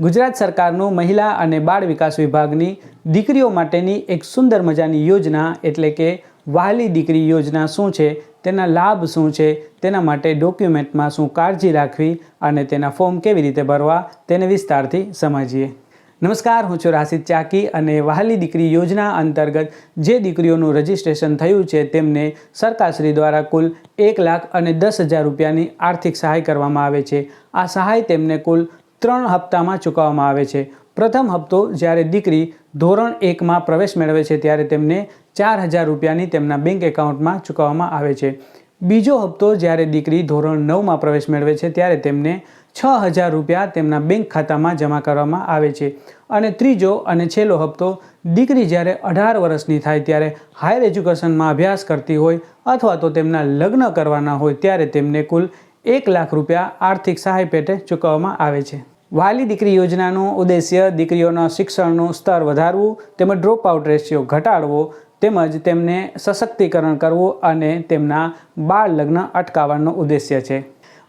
ગુજરાત સરકારનું મહિલા અને બાળ વિકાસ વિભાગની દીકરીઓ માટેની એક સુંદર મજાની યોજના એટલે કે વહાલી દીકરી યોજના શું છે, તેના લાભ શું છે, તેના માટે ડોક્યુમેન્ટમાં શું કાળજી રાખવી અને તેના ફોર્મ કેવી રીતે ભરવા તેને વિસ્તારથી સમજીએ. નમસ્કાર, હું છું રાશિદ ચાકી અને વહાલી દીકરી યોજના અંતર્ગત જે દીકરીઓનું રજિસ્ટ્રેશન થયું છે, તેમને સરકારશ્રી દ્વારા કુલ એક લાખ અને દસ હજાર રૂપિયાની આર્થિક સહાય કરવામાં આવે છે. આ સહાય તેમને કુલ ત્રણ હપ્તામાં ચૂકવવામાં આવે છે. પ્રથમ હપ્તો જ્યારે દીકરી ધોરણ એકમાં પ્રવેશ મેળવે છે ત્યારે તેમને ચાર હજાર રૂપિયાની તેમના બેંક એકાઉન્ટમાં ચૂકવવામાં આવે છે. બીજો હપ્તો જ્યારે દીકરી ધોરણ નવમાં પ્રવેશ મેળવે છે ત્યારે તેમને છ હજાર રૂપિયા તેમના બેંક ખાતામાં જમા કરવામાં આવે છે. અને ત્રીજો અને છેલ્લો હપ્તો દીકરી જ્યારે અઢાર વર્ષની થાય ત્યારે હાયર એજ્યુકેશનમાં અભ્યાસ કરતી હોય અથવા તો તેમના લગ્ન કરવાના હોય ત્યારે તેમને કુલ એક લાખ રૂપિયા આર્થિક સહાય પેટે ચૂકવવામાં આવે છે. વાલી દીકરી યોજનાનો ઉદ્દેશ્ય દીકરીઓના શિક્ષણનું સ્તર વધારવું, તેમજ ડ્રોપ આઉટ રેશિયો ઘટાડવો, તેમજ તેમને સશક્તિકરણ કરવું અને તેમના બાળ લગ્ન અટકાવવાનો ઉદ્દેશ્ય છે.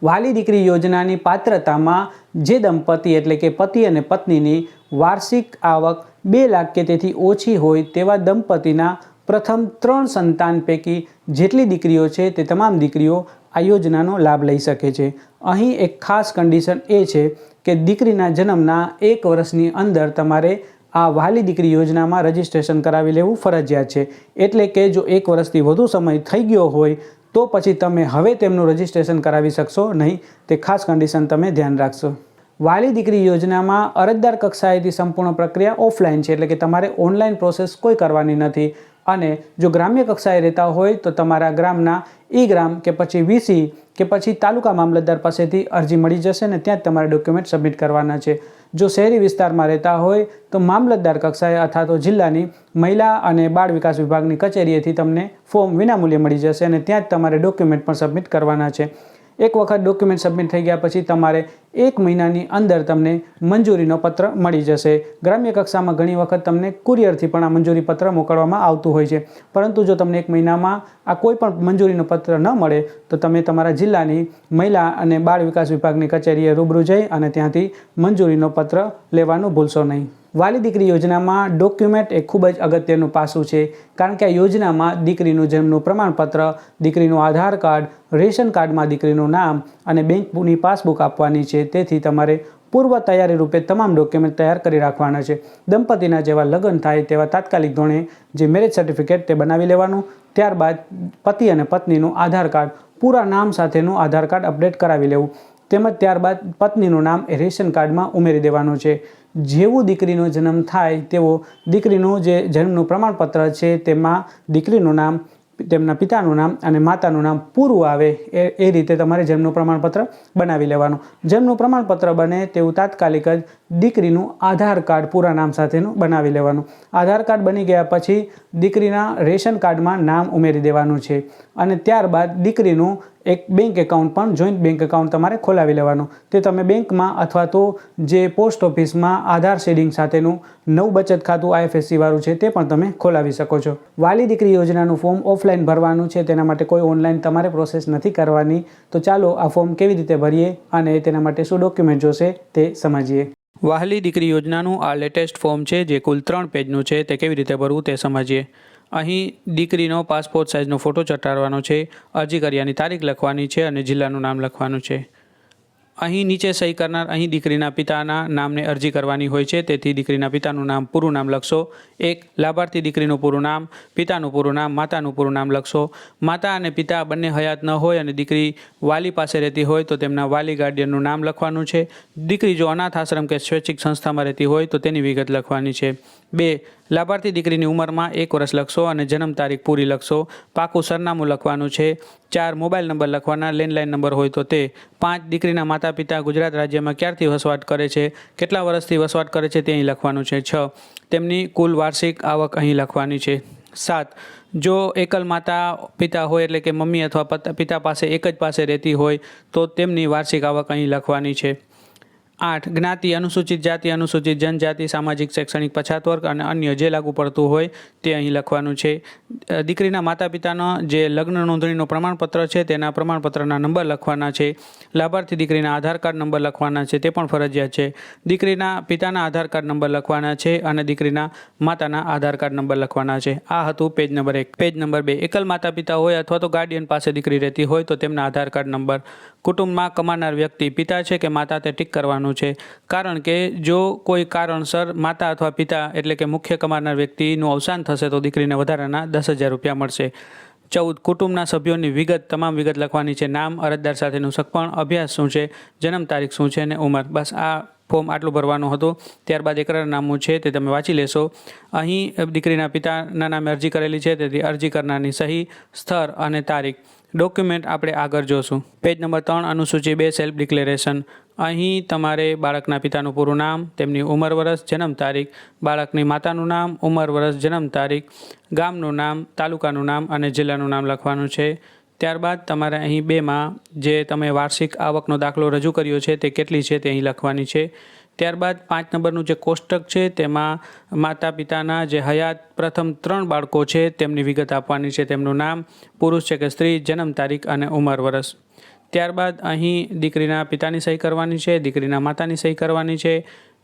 વાલી દીકરી યોજનાની પાત્રતામાં જે દંપતી એટલે કે પતિ અને પત્નીની વાર્ષિક આવક બે લાખ કે તેથી ઓછી હોય તેવા દંપતીના પ્રથમ ત્રણ સંતાન પૈકી જેટલી દીકરીઓ છે તે તમામ દીકરીઓ આ યોજનાનો લાભ લઈ શકે છે. અહીં એક ખાસ કન્ડિશન એ છે કે દીકરીના જન્મના એક વર્ષની અંદર તમારે આ વહાલી દીકરી યોજનામાં રજીસ્ટ્રેશન કરાવી લેવું ફરજિયાત છે. એટલે કે જો એક વર્ષથી વધુ સમય થઈ ગયો હોય, તો પછી તમે હવે તેમનું રજિસ્ટ્રેશન કરાવી શકશો નહીં. તે ખાસ કન્ડિશન તમે ધ્યાન રાખશો. વાલી દીકરી યોજનામાં અરજદાર કક્ષાએથી સંપૂર્ણ પ્રક્રિયા ઓફલાઈન છે. એટલે કે તમારે ઓનલાઈન પ્રોસેસ કોઈ કરવાની નથી. અને જો ગ્રામ્ય કક્ષાએ રહેતા હોય તો તમારા ગ્રામના ઈ ગ્રામ કે પછી વીસી કે પછી તાલુકા મામલતદાર પાસેથી અરજી મળી જશે ને ત્યાં જ તમારે ડોક્યુમેન્ટ સબમિટ કરવાના છે. જો શહેરી વિસ્તારમાં રહેતા હોય તો મામલતદાર કક્ષાએ અથવા તો જિલ્લાની મહિલા અને બાળ વિકાસ વિભાગની કચેરીએથી તમને ફોર્મ વિનામૂલ્યે મળી જશે અને ત્યાં જ તમારે ડોક્યુમેન્ટ પણ સબમિટ કરવાના છે. એક વખત ડોક્યુમેન્ટ સબમિટ થઈ ગયા પછી તમારે એક મહિનાની અંદર તમને મંજૂરીનો પત્ર મળી જશે. ગ્રામ્ય કક્ષામાં ઘણી વખત તમને કુરિયરથી પણ આ મંજૂરી પત્ર મોકલવામાં આવતું હોય છે. પરંતુ જો તમને એક મહિનામાં આ કોઈ પણ મંજૂરીનો પત્ર ન મળે, તો તમે તમારા જિલ્લાની મહિલા અને બાળ વિકાસ વિભાગની કચેરીએ રૂબરૂ જઈ અને ત્યાંથી મંજૂરીનો પત્ર લેવાનું ભૂલશો નહીં. વાલી દીકરી યોજનામાં ડોક્યુમેન્ટ એ ખૂબ જ અગત્યનું પાસું છે, કારણ કે આ યોજનામાં દીકરીનું જન્મનું પ્રમાણપત્ર, દીકરીનું આધાર કાર્ડ, રેશન કાર્ડમાં દીકરીનું નામ અને બેંકની પાસબુક આપવાની છે. તેથી તમારે પૂર્વ તૈયારી રૂપે તમામ ડોક્યુમેન્ટ તૈયાર કરી રાખવાના છે. દંપતીના જેવા લગ્ન થાય તેવા તાત્કાલિક ધોરણે જે મેરેજ સર્ટિફિકેટ તે બનાવી લેવાનું, ત્યારબાદ પતિ અને પત્નીનું આધાર કાર્ડ, પૂરા નામ સાથેનું આધાર કાર્ડ અપડેટ કરાવી લેવું. તેમજ ત્યારબાદ પત્નીનું નામ રેશન કાર્ડમાં ઉમેરી દેવાનું છે. જેવું દીકરીનો જન્મ થાય તેવો દીકરીનું જે જન્મનું પ્રમાણપત્ર છે તેમાં દીકરીનું નામ, તેમના પિતાનું નામ અને માતાનું નામ પૂરું આવે એ એ રીતે તમારે જન્મનું પ્રમાણપત્ર બનાવી લેવાનું. જન્મનું પ્રમાણપત્ર બને તેવું તાત્કાલિક જ દીકરીનું આધાર કાર્ડ પૂરા નામ સાથેનું બનાવી લેવાનું. આધાર કાર્ડ બની ગયા પછી દીકરીના રેશન કાર્ડમાં નામ ઉમેરી દેવાનું છે અને ત્યારબાદ દીકરીનું એક બેંક એકાઉન્ટ પણ જોઈન્ટ બેંક એકાઉન્ટ તમારે ખોલાવી લેવાનું. તે તમે બેંકમાં અથવા તો જે પોસ્ટ ઓફિસમાં આધાર શેડિંગ સાથેનું નવું બચત ખાતું આઈએફએસસી વાળું છે તે પણ તમે ખોલાવી શકો છો. વાલી દીકરી યોજનાનું ફોર્મ ઓફલાઈન ભરવાનું છે તેના માટે કોઈ ઓનલાઈન તમારે પ્રોસેસ નથી કરવાની. તો ચાલો આ ફોર્મ કેવી રીતે ભરીએ અને તેના માટે શું ડોક્યુમેન્ટ જોશે તે સમજીએ. વાહલી દીકરી યોજનાનું આ લેટેસ્ટ ફોર્મ છે, જે કુલ ત્રણ પેજનું છે, તે કેવી રીતે ભરવું તે સમજીએ. અહીં દીકરીનો પાસપોર્ટ સાઇઝનો ફોટો ચોંટાડવાનો છે, અરજી કર્યાની તારીખ લખવાની છે અને જિલ્લાનું નામ લખવાનું છે. અહીં નીચે સહી કરનાર અહીં દીકરીના પિતાના નામને અરજી કરવાની હોય છે. તેથી દીકરીના પિતાનું નામ પૂરું નામ લખશો. એક, લાભાર્થી દીકરીનું પૂરું નામ, પિતાનું પૂરું નામ, માતાનું પૂરું નામ લખશો. માતા અને પિતા બંને હયાત ન હોય અને દીકરી વાલી પાસે રહેતી હોય તો તેમના વાલી ગાર્ડિયનનું નામ લખવાનું છે. દીકરી જો અનાથ આશ્રમ કે સ્વૈચ્છિક સંસ્થામાં રહેતી હોય તો તેની વિગત લખવાની છે. બે, લાભાર્થી દીકરીની ઉંમરમાં એક વર્ષ લખશો અને જન્મ તારીખ પૂરી લખશો. પાકું સરનામું લખવાનું છે. ચાર મોબાઈલ નંબર લખવાના લેન્ડલાઇન નંબર હોય તો તે. પાંચ, દીકરીના માતા પિતા ગુજરાત રાજ્યમાં ક્યારથી વસવાટ કરે છે? કેટલા વર્ષથી વસવાટ કરે છે તે અહીં લખવાનું છે. છ, તેમની કુલ વાર્ષિક આવક અહીં લખવાની છે. સાત, જો એકલ માતા પિતા હોય એટલે કે મમ્મી અથવા પત- પિતા પાસે એક જ પાસે રહેતી હોય તો તેમની વાર્ષિક આવક અહીં લખવાની છે. આઠ. જ્ઞાતિ, અનુસૂચિત જાતિ, અનુસૂચિત જનજાતિ, સામાજિક, શૈક્ષણિક, પછાત વર્ગ અને અન્ય જે લાગુ પડતું હોય તે અહીં લખવાનું છે. દીકરીના માતા પિતાનો જે લગ્ન નોંધણીનું પ્રમાણપત્ર છે તેના પ્રમાણપત્રના નંબર લખવાના છે. લાભાર્થી દીકરીના આધાર કાર્ડ નંબર લખવાના છે તે પણ ફરજિયાત છે. દીકરીના પિતાના આધાર કાર્ડ નંબર લખવાના છે અને દીકરીના માતાના આધાર કાર્ડ નંબર લખવાના છે. આ હતું પેજ નંબર એક. પેજ નંબર બે. એકલ માતા પિતા હોય અથવા તો ગાર્ડિયન પાસે દીકરી રહેતી હોય તો તેમના આધાર કાર્ડ નંબર. કુટુંબમાં કમાનાર વ્યક્તિ પિતા છે કે માતા તે ટીક કરવાનું છે. કારણ કે જો કોઈ કારણસર માતા અથવા પિતા એટલે કે મુખ્ય કમાનાર વ્યક્તિનું અવસાન થશે તો દીકરીને વધારાના દસ હજાર રૂપિયા મળશે. ચૌદ કુટુંબના સભ્યોની વિગત, તમામ વિગત લખવાની છે. નામ, અરજદાર સાથેનું સગપણ, અભ્યાસ શું છે, જન્મ તારીખ શું છે અને ઉંમર. બસ આ ફોર્મ આટલું ભરવાનું હતું. ત્યારબાદ એકરારનામું છે તે તમે વાંચી લેશો. અહીં દીકરીના પિતાના નામે અરજી કરેલી છે. તેથી અરજી કરનારની સહી, સ્થળ અને તારીખ. ડોક્યુમેન્ટ આપણે આગળ જોશું. પેજ નંબર ત્રણ, અનુસૂચિ બે સેલ્ફ ડિક્લેરેશન અહીં તમારે બાળકના પિતાનું પૂરું નામ, તેમની ઉંમર વર્ષ, જન્મ તારીખ, બાળકની માતાનું નામ, ઉંમર વરસ જન્મ તારીખ, ગામનું નામ, તાલુકાનું નામ અને જિલ્લાનું નામ લખવાનું છે. ત્યારબાદ તમારે અહીં બેમાં જે તમે વાર્ષિક આવકનો દાખલો રજૂ કર્યો છે તે કેટલી છે તે અહીં લખવાની છે. ત્યારબાદ પાંચ નંબરનું જે કોષ્ટક છે તેમાં માતા પિતાના જે હયાત પ્રથમ ત્રણ બાળકો છે તેમની વિગત આપવાની છે તેમનું નામ, પુરુષ છે કે સ્ત્રી, જન્મ તારીખ અને ઉંમર વર્ષ. ત્યારબાદ અહીં દીકરીના પિતાની સહી કરવાની છે, દીકરીના માતાની સહી કરવાની છે,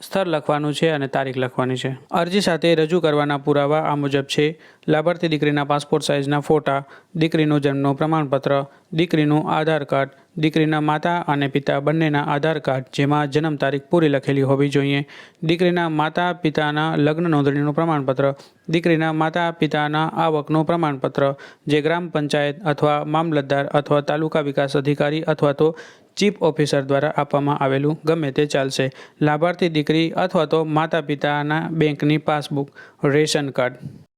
સ્થળ લખવાનું છે અને તારીખ લખવાની છે. અરજી સાથે રજૂ કરવાના પુરાવા આ મુજબ છે. લાભાર્થી દીકરીના પાસપોર્ટ સાઇઝના ફોટા, દીકરીનું જન્મનું પ્રમાણપત્ર, દીકરીનું આધાર કાર્ડ દીકરીના માતા અને પિતા બંનેના આધાર કાર્ડ જેમાં જન્મ તારીખ પૂરી લખેલી હોવી જોઈએ. દીકરીના માતા પિતાના લગ્ન નોંધણીનું પ્રમાણપત્ર. દીકરીના માતા પિતાના આવકનું પ્રમાણપત્ર જે ગ્રામ પંચાયત અથવા મામલતદાર અથવા તાલુકા વિકાસ અધિકારી અથવા તો ચીફ ઓફિસર દ્વારા આપવામાં આવેલું ગમે તે ચાલશે. લાભાર્થી દીકરી અથવા તો માતા પિતાના બેંકની પાસબુક, રેશન કાર્ડ.